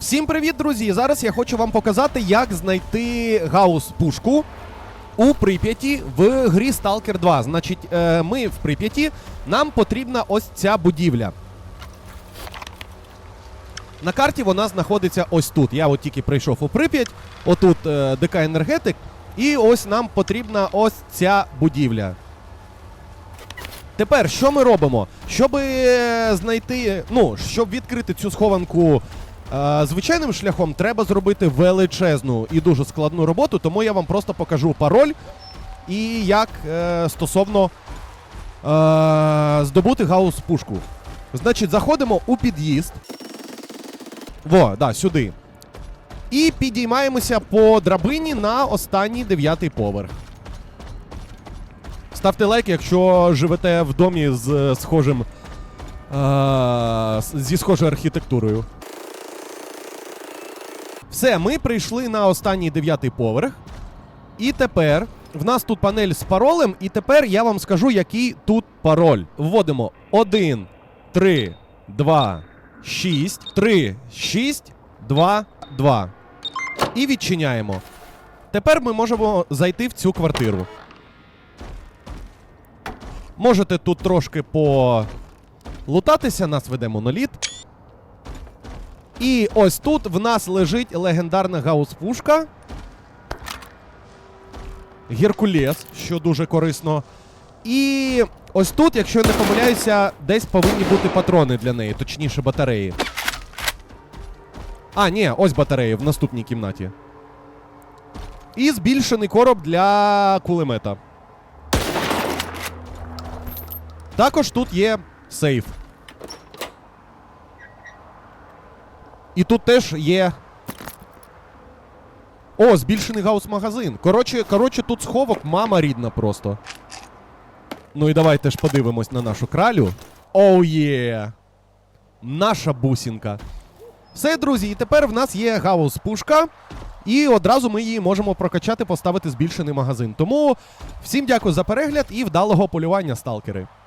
Всім привіт, друзі! Зараз я хочу вам показати, як знайти гаус-пушку у Прип'яті в грі Stalker 2. Значить, е, ми в Прип'яті, нам потрібна ось ця будівля. На карті вона знаходиться ось тут. Я от тільки прийшов у Прип'ять, отут е, ДК Енергетик, і ось нам потрібна ось ця будівля. Тепер що ми робимо? Щоб знайти, ну, щоб відкрити цю схованку е, звичайним шляхом, треба зробити величезну і дуже складну роботу, тому я вам просто покажу пароль і як е, стосовно е, здобути гаус-пушку. Значить, заходимо у під'їзд. Во, да, сюди. І підіймаємося по драбині на останній дев'ятий поверх. Ставте лайк, якщо живете в домі з е, схожим. Е, зі схожою архітектурою. Все, ми прийшли на останній дев'ятий поверх. І тепер в нас тут панель з паролем, і тепер я вам скажу, який тут пароль. Вводимо 1, 3, 2, 6, 3, 6, 2, 2. І відчиняємо. Тепер ми можемо зайти в цю квартиру. Можете тут трошки полутатися, нас веде моноліт. І ось тут в нас лежить легендарна гаус-пушка. Геркулес, що дуже корисно. І ось тут, якщо я не помиляюся, десь повинні бути патрони для неї, точніше батареї. А, ні, ось батареї в наступній кімнаті. І збільшений короб для кулемета. Також тут є сейф. І тут теж є. О, збільшений гаус-магазин. Коротше, коротше, тут сховок, мама рідна просто. Ну і давайте ж подивимось на нашу кралю. Оу є! Наша бусінка. Все, друзі, і тепер в нас є гаус-пушка. І одразу ми її можемо прокачати, поставити збільшений магазин. Тому всім дякую за перегляд і вдалого полювання, сталкери.